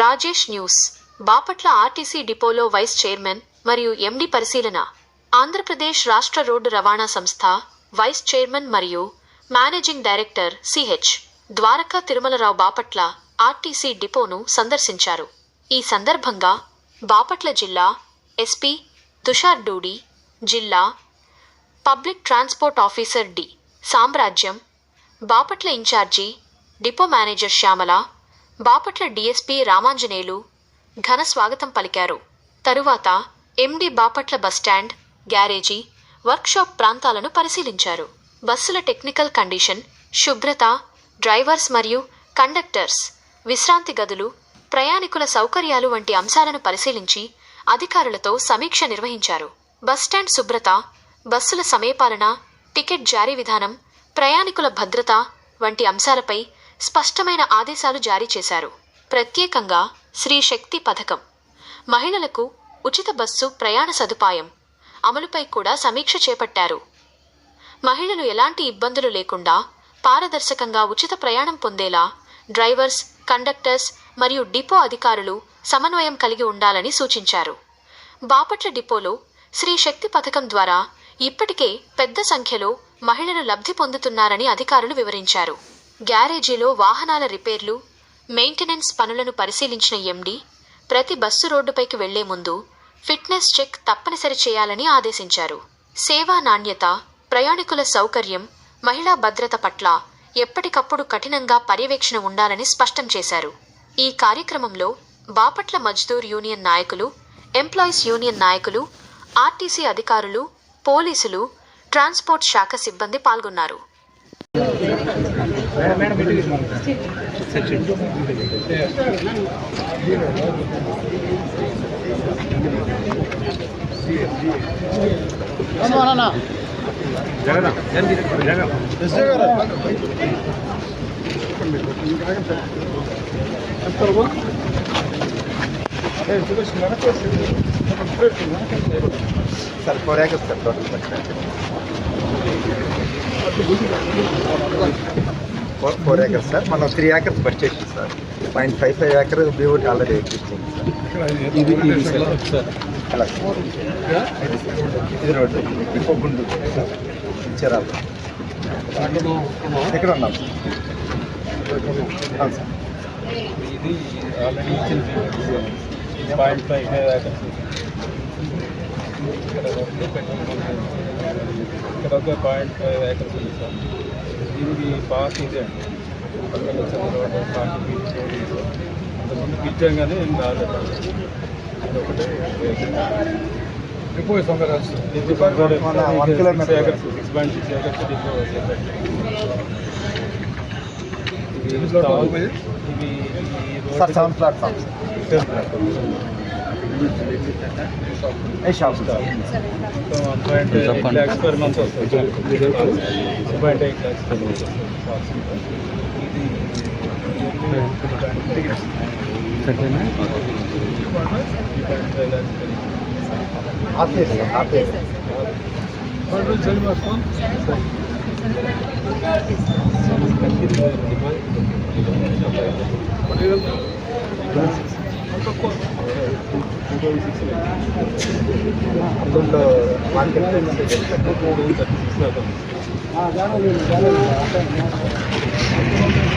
Rajesh news. Bapatla RTC డిపోలో vice chairman మరియు MD పరిశీలన. ఆంధ్రప్రదేశ్ రాష్ట్ర రోడ్డు రవాణా సంస్థ వైస్ చైర్మన్ మరియు managing director CH Dwaraka Tirumala Rao Bapatla RTC డిపోను సందర్శించారు. ఈ సందర్భంగా బాపట్ల జిల్లా ఎస్పీ తుషార్ డూడి జిల్లా public transport officer D. Samrajyam Bapatla incharge depot manager Shyamala Bapatla DSP Ramanjaneyulu ఘన స్వాగతం పలికారు. తరువాత MD Bapatla bus stand garage workshop ప్రాంతాలను పరిశీలించారు. బస్సుల టెక్నికల్ కండిషన్ శుభ్రత డ్రైవర్స్ మరియు కండక్టర్స్ విశ్రాంతి గదులు ప్రయాణికుల సౌకర్యాలు వంటి అంశాలను పరిశీలించి అధికారులతో సమీక్ష నిర్వహించారు. బస్టాండ్ శుభ్రత బస్సుల సమయపాలన టికెట్ జారీ విధానం ప్రయాణికుల భద్రత వంటి అంశాలపై స్పష్టమైన ఆదేశాలు జారీ చేశారు. ప్రత్యేకంగా శ్రీశక్తి పథకం. మహిళలకు ఉచిత బస్సు ప్రయాణ సదుపాయం అమలుపై కూడా సమీక్ష చేపట్టారు. మహిళలు ఎలాంటి ఇబ్బందులు లేకుండా పారదర్శకంగా ఉచిత ప్రయాణం పొందేలా డ్రైవర్స్ కండక్టర్స్ మరియు డిపో అధికారులు సమన్వయం కలిగి ఉండాలని సూచించారు. బాపట్ల డిపోలో శ్రీ శక్తి పథకం ద్వారా ఇప్పటికే పెద్ద సంఖ్యలో మహిళలు లబ్ధి పొందుతున్నారని అధికారులు వివరించారు. గ్యారేజీలో వాహనాల రిపేర్లు మెయింటెనెన్స్ పనులను పరిశీలించిన ఎండి ప్రతి బస్సు రోడ్డుపైకి వెళ్ళే ముందు ఫిట్నెస్ చెక్ తప్పనిసరి చేయాలని ఆదేశించారు. సేవా నాణ్యత ప్రయాణికుల సౌకర్యం మహిళా భద్రత పట్ల ఎప్పటికప్పుడు కఠినంగా పర్యవేక్షణ ఉండాలని స్పష్టం చేశారు. ఈ కార్యక్రమంలో బాపట్ల మజ్దూర్ యూనియన్ నాయకులు ఎంప్లాయీస్ యూనియన్ నాయకులు ఆర్టీసీ అధికారులు పోలీసులు ట్రాన్స్పోర్ట్ శాఖ సిబ్బంది పాల్గొన్నారు. Sir four four acres sir మనం three acres bus station sir point five five acre but already existing sir అలా సార్. ఇది రోడ్డు. ఇంకో గుండు సార్ చిరాలు ఎక్కడ ఉన్నాం? సార్ ఇది already point five five acres ఇక్కడ ఇక్కడ ఒక పాయింట్ ఫైవ్ ఏకర్స్ ఉంది సార్. దీనికి పాస్ ఇదే. అండి పక్కన వచ్చిన రోడ్ ఉంది సార్. అంతకుముందు పిచ్చాగానే ఏం రాలేదు ఇది ఒకటే one kilometer. Acres six point six acres depot seven shop sir one point eight lakhs per month అందులో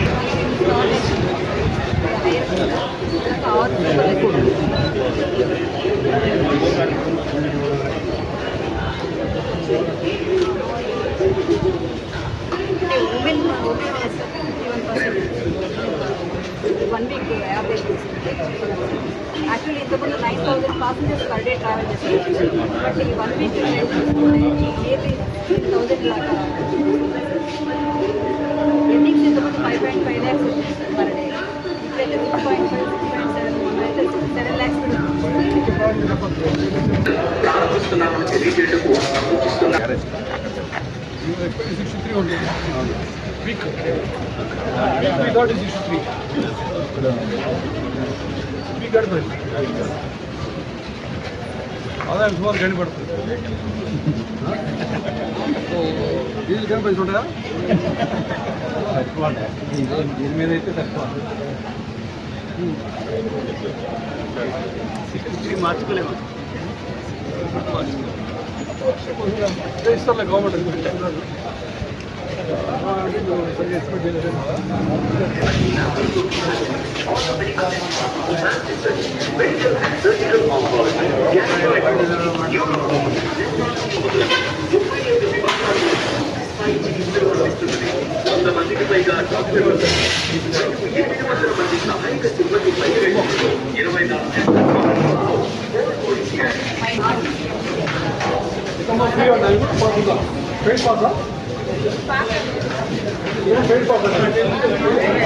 ఇప్పుడైతే six point five six point seven మొన్న అయితే సెవెన్ ల్యాక్స్ ఆదాయం సుమారు గండి పడుతుంది డీజిల్ కానీ పైసలు ఉంటాయా తక్కువ దీని మీద అయితే తక్కువ ఇస్తారులే గవర్నమెంట్ రోజు వెళ్తున్నామమ్మా పచ్చి మాత్రము సబ్జెక్ట్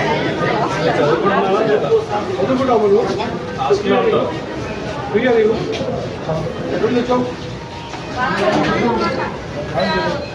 చూడమ్మా కొంచెం చూసాక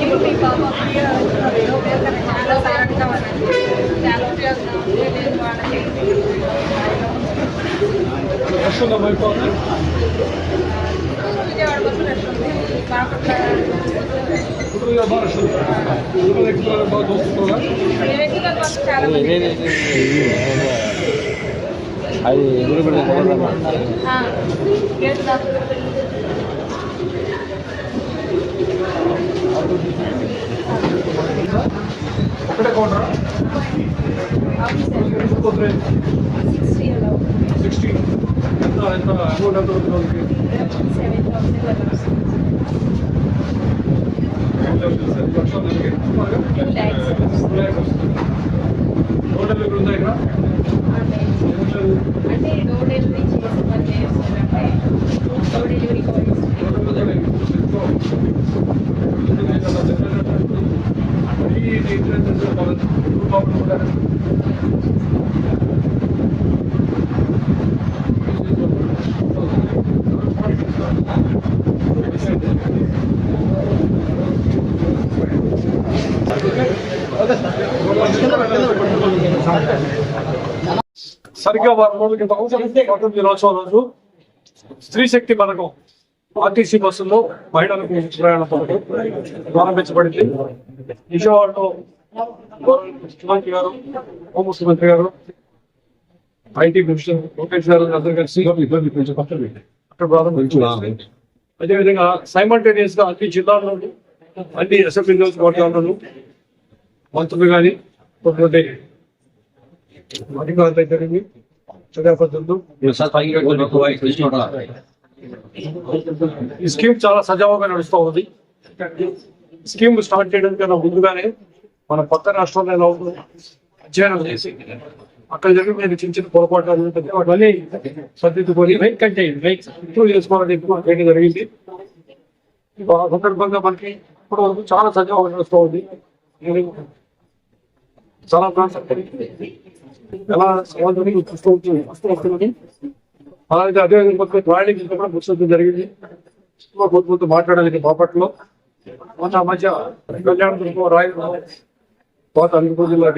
ఇప్పుడు మీ పాప చాలా సారంగా చాలా ఉపయోగం ఉంది నేను వాళ్ళకి వస్తుందమ్మా ఇప్పుడు విజయవాడ బస్సు వస్తుంది బాపట్ల ఇప్పుడు బాగా అది ఎదురు ఆ, గేటు దాకా ఒకటే కౌంటరా సిక్స్టీ ఎంత ఎంత? అమౌంట్ ఎంత అవుతుంది వాళ్ళకి? ఉందా ఇక్కడ అంటే డోర్ డెలివరీ చేసి పని డోర్ డెలివరీ ఇస్తారు. హోటల్ దగ్గర ఎక్కువ. ఈ ఇంటర్నెట్ సెంటర్ కావాలి. రూపాయలు కూడా. సరిగ్గా వారం రోజుల క్రితం స్వాతంత్ర దినోత్సవం రోజు స్త్రీ శక్తి పథకం ఆర్టీసీ బస్సుల్లో మహిళలకు ప్రయాణ పథకం ప్రారంభించబడింది. విజయవాడలో ముఖ్యమంత్రి గారు ఉప ముఖ్యమంత్రి గారు ఐటీ మినిస్టర్ లోకేష్ గారు అందరూ కలిసి అక్కడ ప్రారంభించారు అదేవిధంగా సైమల్టేనియస్గా అన్ని జిల్లాల్లోనూ అన్ని అసెంబ్లీ నియోజకవర్గాల్లోనూ మంత్రులు కానీ కొంతమంది అధికారులు జరిగింది. ఈ స్కీమ్ చాలా సజావుగా నడుస్తూ ఉంది. స్కీమ్ స్టార్ట్ చేయడం కన్నా ముందుగానే మన కొత్త రాష్ట్రంలో ఎలా అధ్యయనం చేసి అక్కడ జరిగిన చిన్న చిన్న పొరపాట్లు మళ్ళీ సర్దిద్దుకొని వెయిట్ కంటే రైట్ ఇంప్రూవ్ చేసుకోవాలని చెప్పి జరిగింది. ఆ సందర్భంగా మనకి ఇప్పటి వరకు చాలా సజావుగా నడుస్తూ ఉంది. చాలా ప్రాంతాలు ఎలా చూస్తూ అలాగే అదేవిధంగా కొంత డ్రాయింగ్ కూడా పుస్తకం జరిగింది. ఇంకా మాట్లాడడానికి బాపట్లో మొన్న మధ్య కళ్యాణ రాయలు పాత అనంతపురం జిల్లా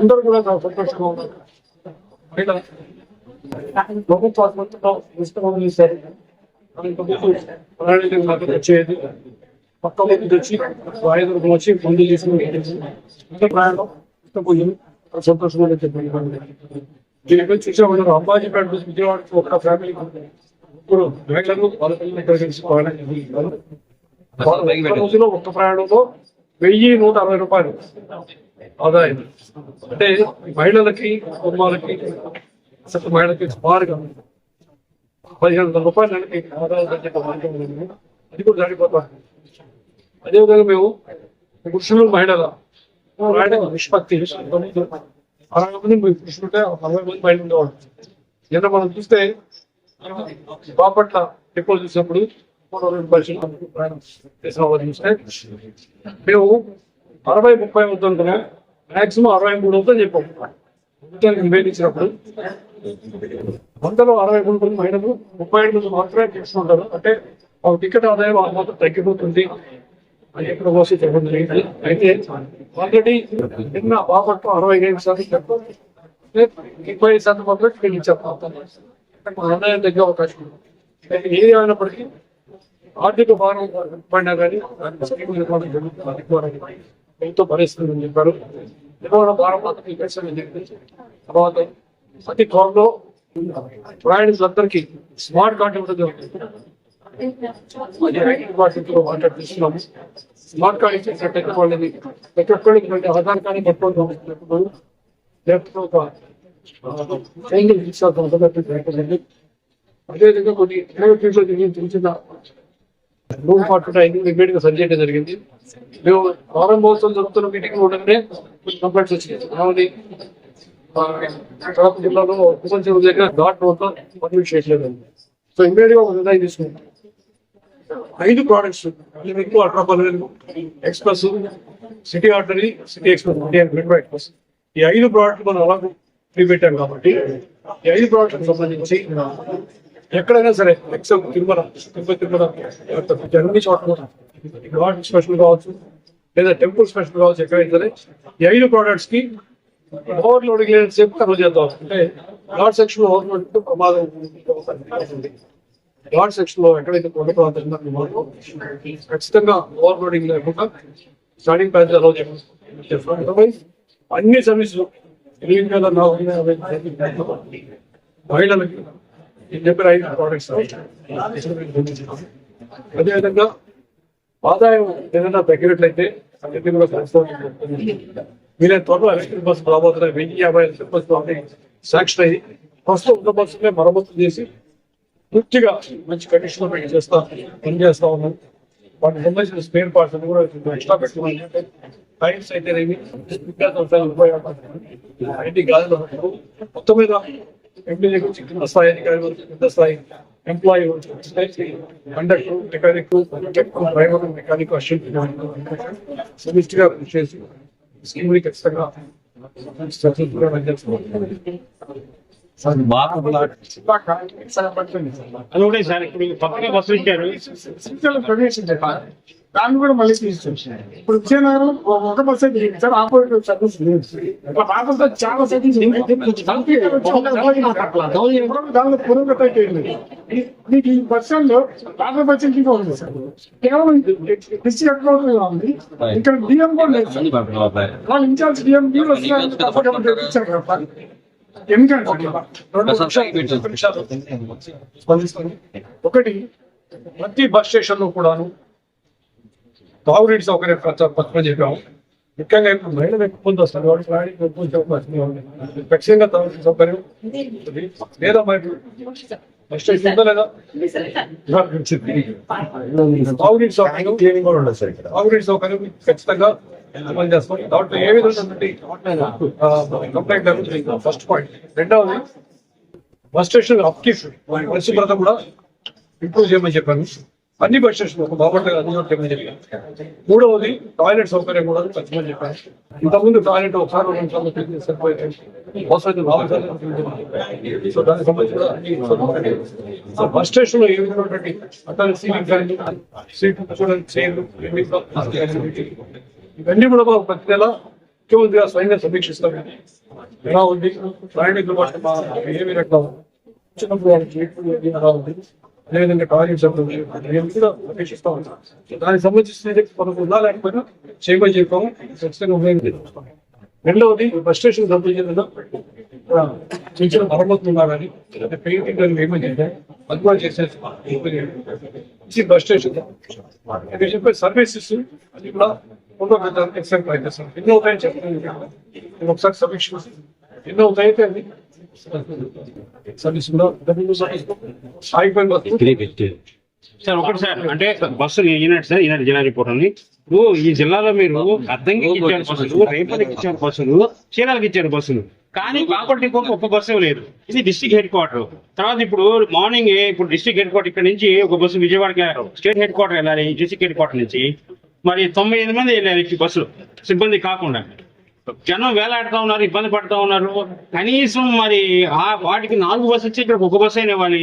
అందరూ కూడా చాలా సంతోషంగా ఉన్నారు. ప్రభుత్వ ఆసుపత్రిలో ఇష్టం చేశారు వచ్చేది. పక్క వైపు వచ్చి వాయుదుర్గం వచ్చి ముందు తీసుకుని ప్రయాణం పుస్తకం సంతోషంగా చెప్పండి. దీనిపై చూసే ఉన్నారు అంబాజీపేట నుంచి విజయవాడకి ఒక ఫ్యామిలీ ఇప్పుడు మహిళలు వాళ్ళ పిల్లలు ఇక్కడ కలిసి ప్రయాణం ఒక్క రోజులో ఒక్క ప్రయాణంలో వెయ్యి నూట అరవై రూపాయలు ఆదాయం. అంటే మహిళలకి కుటుంబాలకి అసలు మహిళలకి సుమారుగా పదిహేను వందల రూపాయలు నెలకి ఆదాయం అది కూడా దాడిపోతాం అదేవిధంగా మేము పురుషులు మహిళల ప్రయాణ నిష్పత్తి. అరవై మంది పురుషులుంటే అరవై మంది మహిళలు ఉండేవాళ్ళు. నిన్న మనం చూస్తే బాపట్ల ఎప్పుడు చూసినప్పుడు మేము అరవై ముప్పై వద్దంటున్నాం మాక్సిమం అరవై మూడు వద్దని చెప్పాం. ప్రభుత్వానికి నివేదించినప్పుడు వందలో అరవై మూడు మంది మహిళలు ముప్పై ఐదు మంది మాత్రమే తీసుకుంటారు అంటే ఒక టికెట్ ఆదాయం ఆ మాత్రం తగ్గిపోతుంది. అని చెప్పిన కోసం చెప్పడం. జరిగింది అయితే ఆల్రెడీ నిన్న బాపట్ల అరవై ఐదు శాతం తక్కువ ముప్పై ఐదు శాతం మాత్రం టికెట్ ఇచ్చారు ఆదాయం తగ్గే అవకాశం ఉంది. ఏది అయినప్పటికీ ఆర్థిక భారం పడినా కానీ స్కీమ్ నిర్మాణం జరుగుతుంది. ఎంతో భరిస్తుందని చెప్పారు. నిర్మాణ భారం మాత్రం ఈ జరిగింది తర్వాత ప్రతి త్వరలో ప్రయాణికులందరికీ స్మార్ట్ కార్డు అది మాట్లాడుతున్నాము స్మార్ట్ కార్డ్ ఇచ్చేసినట్టయితే వాళ్ళని ప్రతి ఒక్కరికి ఆధార్ కార్డు పట్టుకోవడం లేకపోతే ఒక ట్రైనింగ్ తీసుకోవాల్సిన అవసరం అదేవిధంగా కొన్ని యూనివర్సిటీలో జరిగిన చిన్న చిన్న రూమ్ ఫార్టీ నైన్ ఇమీడియట్ సరి చేయడం జరిగింది. మేము ప్రారంభోత్సవం జరుగుతున్న మీటింగ్ ఉండగానే కొన్ని కంప్లైంట్స్ వచ్చినాయి. కడప జిల్లాలో కుసం దగ్గర ఘాట్ రోడ్లో పర్మిట్ చేయట్లేదు. సో ఇమీడియట్గా ఒక నిర్ణయం తీసుకుంటాం ఐదు ప్రోడక్ట్స్ ఎక్కువ ultra express city ordinary city express metro express ఈ ఐదు ప్రోడక్ట్ మనం అలా పెట్టాం కాబట్టి ఈ ఐదు ప్రోడక్ట్కి సంబంధించి ఎక్కడైనా సరే ఎక్సెప్ట్ తిరుమల తిరుపతి తిరుమల అన్ని చోట్ల గాడ్ స్పెషల్ కావచ్చు లేదా టెంపుల్ స్పెషల్ కావచ్చు ఎక్కడైనా సరే ఈ ఐదు ప్రోడక్ట్స్కి ఓవర్ లోడింగ్ లేని సేపు కన్వర్ట్ చేద్దాం. అంటే గాడ్ సెక్షన్లో ఓవర్ లోడింగ్ ప్రమాదం. అవుతుంది గాడ్ సెక్షన్లో ఎక్కడైతే కొండ ప్రాంతం ఖచ్చితంగా ఓవర్ లోడింగ్ లేకుండా స్టార్టింగ్ ప్యాచ్ అలౌ చేస్తాం. అదర్వైజ్ అన్ని సర్వీసులు ఎనిమిది వేల నాలుగు మహిళలకి నేను చెప్పిన ఐదు ప్రోడక్ట్స్ అదేవిధంగా ఆదాయం ఏదైనా తగ్గినట్లయితే అన్నింటినీ కూడా కలుసుకోవాలి మీరే త్వరలో ఎలక్ట్రిక్ బస్సు రాబోతున్నాయి వెయ్యి యాభై ఎలక్ట్రిక్ బస్సు సాక్షన్ అయ్యి ఫస్ట్ ఉన్న బస్సులే మరమ్మతులు చేసి పూర్తిగా మంచి కండిషన్లో పెట్టి చేస్తా పని చేస్తా ఉన్నాం. వాటికి సంబంధించిన స్పేర్ పార్ట్స్ అన్ని కూడా ఎక్స్ట్రా పెట్టుకున్నాం. టైమ్స్ అయితేనేమి ఐటీ గాలిలో మొత్తం మీద ఎంపీ నుంచి కింద స్థాయి అధికారి వరకు కింద స్థాయి employee conductor mechanic driver mechanic assistant సమిష్టి గా కృషి చేసి స్కీమ్ ఖచ్చితంగా అది ఒకటే సార్ ఇప్పుడు ఇచ్చారు ప్రవేశించారు దాన్ని కూడా మళ్ళీ తీసుకొచ్చారు. ఇప్పుడు విజయనగరం ఒక బస్ అయితే సార్ ఆపరేటర్ సర్వీస్ రాకుండా చాలా సర్వీస్ దానిలో పురోగతి మీకు ఈ బస్లో రాత్రి బస్ ఇంకా ఉంది సార్. కేవలం డిస్ట్రిక్ట్ ఎక్కడ ఉంది. ఇక్కడ డిఎం కూడా లేదు సార్. వాళ్ళు ఇన్ఛార్జ్ డిఎం వస్తున్నారు ఎందుకంటే. ఒకటి ప్రతి బస్ స్టేషన్లో కూడాను తాగునీటి సౌకర్యం పక్కన చెప్పాము ముఖ్యంగా ఇప్పుడు మహిళలు ఎక్కువ మంది వస్తారు వాళ్ళు ప్రయాణికులు ఎక్కువ చెప్పాల్సింది ఉంది. ఖచ్చితంగా తాగునీటి సౌకర్యం. లేదా మరి బస్ స్టేషన్ ఉందా లేదా. తాగునీటి సౌకర్యం తాగునీటి సౌకర్యం ఖచ్చితంగా అమలు చేస్తాం దాంట్లో ఏ విధమైనటువంటి కంప్లైంట్ జరుగుతుంది ఫస్ట్ పాయింట్ రెండవది బస్ స్టేషన్ పరిశుభ్రత కూడా ఇంప్రూవ్ చేయమని చెప్పాను. అన్ని బస్ స్టేషన్ ఒక బాపట్ల చోట్ల చేయమని చెప్పాను. మూడవది టాయిలెట్ సౌకర్యం కూడా పెంచమని చెప్పాను. ఇంతకుముందు టాయిలెట్ ఒకసారి రెండు సార్లు క్లీన్ చేసి సరిపోయేది అవసరం నాలుగు సార్లు క్లీన్ చేయాలి. సో దానికి సంబంధించి కూడా అన్ని సౌకర్యాలు. సో బస్ స్టేషన్లో ఏ విధమైనటువంటి అట్లా సీట్ కూర్చోడానికి చైర్లు ఇవన్నీ కూడా మనం ప్రక్రియలో ముఖ్యమంత్రిగా స్వయంగా సమీక్షిస్తాం ఎలా ఉంది? ప్రయాణికుల పట్ల మా బిహేవియర్ ఎట్లా ఉంది వచ్చినప్పుడు వాళ్ళకి ట్రీట్మెంట్ ఎలా ఉంది? అదేవిధంగా టాయిలెట్స్ ఎప్పుడు సమీక్షిస్తా ఉంటాం దానికి సంబంధించిన మనకు ఉందా లేకపోయినా చేయమని చెప్పాము. ఖచ్చితంగా ఉపయోగించుకుంటాం రెండవది బస్ స్టేషన్ సంబంధించిన చిన్న చిన్న మరమ్మతులు ఉన్నా కానీ అంటే పెయింటింగ్ అని ఏమని చెప్పారు అది కూడా చేసేసి బస్ స్టేషన్. నేను చెప్పే సర్వీసెస్ అది కూడా పునరుద్ధరించడానికి ఎక్సెప్ట్ ట్రై చేస్తాను ఎన్ని అవుతాయని చెప్తాను నేను ఒకసారి సమీక్ష ఎన్ని అవుతాయితే అది సర్వీస్ సార్ ఒకటి సార్ అంటే బస్సు ఈనాడు సార్ ఈనాడు జిల్లా రిపోర్ట్ అని ఇప్పుడు ఈ జిల్లాలో మీరు అద్దంకి ఇచ్చారు బస్సులు రేపటికి ఇచ్చారు బస్సులు చీరాలకి ఇచ్చారు బస్సులు. కానీ బాపట్ల డిపోకి ఒక్క బస్సు లేదు. ఇది డిస్ట్రిక్ట్ హెడ్ క్వార్టర్. తర్వాత ఇప్పుడు మార్నింగ్ ఇప్పుడు డిస్ట్రిక్ట్ హెడ్ క్వార్టర్ ఇక్కడ నుంచి ఒక బస్సు విజయవాడకి స్టేట్ హెడ్ క్వార్టర్ వెళ్ళాలి డిస్ట్రిక్ట్ హెడ్ క్వార్టర్ నుంచి. మరి తొంభై ఎనిమిది మంది వెళ్ళారు బస్సులు సిబ్బంది కాకుండా జనం వేలాడుతా ఉన్నారు ఇబ్బంది పడుతూ ఉన్నారు కనీసం మరి ఆ వాటికి నాలుగు బస్సు వచ్చి ఇక్కడ ఒక బస్సు అయిన ఇవ్వాలి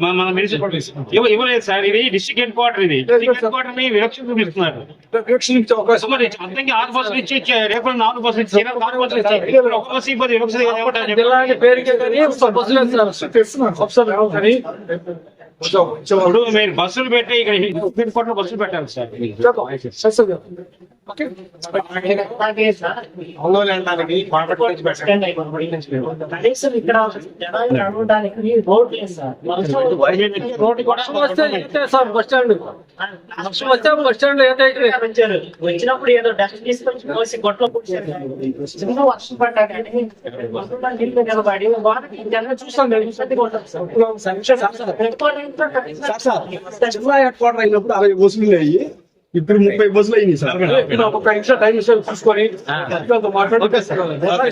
మన- మన మున్సిపల్ ఇవ్వ- ఇవ్వలేదు సార్ ఇది డిస్ట్రిక్ట్ హెడ్ క్వార్టర్ ఇది డిస్ట్రిక్ట్ హెడ్ క్వార్టర్ని వివక్ష చూపిస్తున్నారు ఆరు బస్సులు ఇచ్చి రేపు నాలుగు బస్సులు ఇచ్చి ఆరు బస్సులు ఇచ్చి ఒక బస్సు ఇబ్బంది వివక్ష కొంచెం మీరు బస్సులు పెట్టి ఇక్కడ బస్సులు పెట్టాలి సార్. వచ్చినప్పుడు ఏదో డస్ట్ తీసుకొచ్చి పోసి గొట్టలో పూడ్చారు. చిన్న వర్షం పడ్డా కానీ చూస్తాం సార్. హెడ్ క్వార్టర్ అయినప్పుడు అరవై బస్సులు అయ్యి ఇప్పుడు ముప్పై బస్సులు అయ్యింది సార్. ఒక నిమిషం టైం ఇస్తే చూసుకొని మాట్లాడి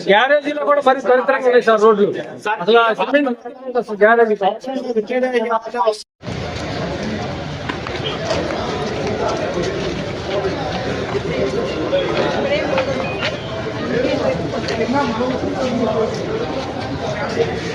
గ్యారేజీలో కూడా మరి దరిద్రంగా ఉన్నాయి సార్ రోడ్లు. అసలు గ్యారేజీ Thank